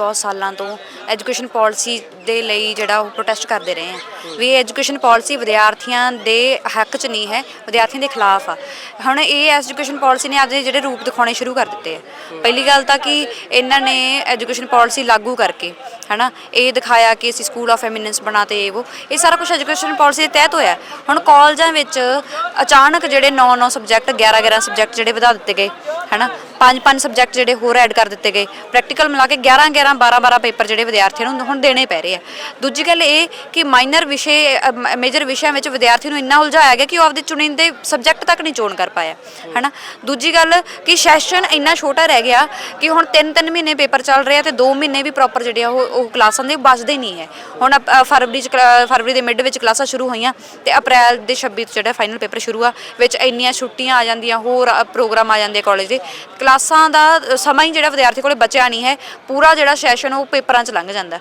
ਬਹੁਤ ਸਾਲਾਂ ਤੋਂ ਐਜੂਕੇਸ਼ਨ ਪਾਲਿਸੀ ਦੇ ਲਈ ਜਿਹੜਾ ਉਹ ਪ੍ਰੋਟੈਸਟ ਕਰਦੇ ਰਹੇ ਆ ਵੀ ਐਜੂਕੇਸ਼ਨ ਪਾਲਿਸੀ ਵਿਦਿਆਰਥੀਆਂ ਦੇ ਹੱਕ 'ਚ ਨਹੀਂ ਹੈ, ਵਿਦਿਆਰਥੀਆਂ ਦੇ ਖਿਲਾਫ ਆ। ਹੁਣ ਇਹ ਐਜੂਕੇਸ਼ਨ ਪਾਲਿਸੀ ਨੇ ਆਪਦੇ ਜਿਹੜੇ ਰੂਪ ਦਿਖਾਉਣੇ ਸ਼ੁਰੂ ਕਰ ਦਿੱਤੇ ਆ ਪਹਿਲੀ ਗੱਲ ਤਾਂ ਕਿ ਇਹਨਾਂ ਨੇ ਐਜੂਕੇਸ਼ਨ ਪਾਲਿਸੀ ਲਾਗੂ ਕਰਕੇ, ਹਨਾ, ਇਹ ਦਿਖਾਇਆ ਕਿ ਅਸੀਂ ਸਕੂਲ ਆਫ ਐਮੀਨੈਂਸ ਬਣਾਤੇ, ਇਹ ਉਹ ਇਹ ਸਾਰਾ ਕੁਝ ਐਜੂਕੇਸ਼ਨ ਪਾਲਿਸੀ ਦੇ ਤਹਿਤ ਹੋਇਆ ਹੁਣ ਕਾਲਜਾਂ ਵਿੱਚ ਅਚਾਨਕ ਜਿਹੜੇ 9-9 ਸਬਜੈਕਟ 11-11 ਸਬਜੈਕਟ ਜਿਹੜੇ ਵਧਾ ਦਿੱਤੇ ਗਏ, ਹਨਾ ਪੰਜ ਪੰਜ ਸਬਜੈਕਟ ਜਿਹੜੇ ਹੋਰ ਐਡ ਕਰ ਦਿੱਤੇ ਗਏ। ਪ੍ਰੈਕਟੀਕਲ ਮਿਲਾ ਕੇ 11 11 12 12 ਪੇਪਰ ਜਿਹੜੇ ਵਿਦਿਆਰਥੀਆਂ ਨੂੰ ਹੁਣ ਦੇਣੇ ਪੈ ਰਹੇ ਆ। ਦੂਜੀ ਗੱਲ ਇਹ ਕਿ ਮਾਈਨਰ ਵਿਸ਼ੇ ਮੇਜਰ ਵਿਸ਼ਿਆਂ ਵਿੱਚ ਵਿਦਿਆਰਥੀ ਨੂੰ ਇੰਨਾ ਉਲਝਾਇਆ ਗਿਆ ਕਿ ਉਹ ਆਪਦੇ ਚੁਣਿੰਦੇ ਸਬਜੈਕਟ ਤੱਕ ਨਹੀਂ ਚੋਣ ਕਰ ਪਾਇਆ, ਹਨਾ? ਦੂਜੀ ਗੱਲ ਕਿ ਸੈਸ਼ਨ ਇੰਨਾ ਛੋਟਾ ਰਹਿ ਗਿਆ ਕਿ ਹੁਣ 3-3 ਮਹੀਨੇ ਪੇਪਰ ਚੱਲ ਰਿਹਾ ਆ ਤੇ 2 ਮਹੀਨੇ ਵੀ ਪ੍ਰੋਪਰ ਜਿਹੜੇ ਆ ਉਹ ਉਹ ਕਲਾਸਾਂ ਦੇ ਬਚਦੇ ਨਹੀਂ ਹੈ। ਹੁਣ ਅਪ- ਫਰਵਰੀ ਚ ਕਲਾ- ਫਰਵਰੀ ਦੇ ਮਿਡ ਵਿੱਚ ਕਲਾਸਾਂ ਸ਼ੁਰੂ ਹੋਈਆਂ ਤੇ ਅਪ੍ਰੈਲ ਦੇ 26 ਤੋਂ ਜਿਹੜਾ ਫਾਈਨਲ ਪੇਪਰ ਸ਼ੁਰੂ ਆ, ਵਿੱਚ ਇੰਨੀਆਂ ਛੁੱਟੀਆਂ ਆ ਜਾਂਦੀਆਂ, ਹੋਰ ਪ੍ਰੋਗਰਾਮ ਆ ਜਾਂਦੇ ਕਾਲਜ ਦੇ। ਕਲਾਸਾਂ ਦਾ ਸਮਾਂ ਹੀ ਜਿਹੜਾ ਵਿਦਿਆਰਥੀ ਕੋਲੇ ਬਚਿਆ ਨਹੀਂ ਹੈ। ਪੂਰਾ ਜਿਹੜਾ ਸੈਸ਼ਨ ਉਹ ਪੇਪਰਾਂ 'ਚ ਲੰਘ ਲੰਘ ਜਾਂਦਾ।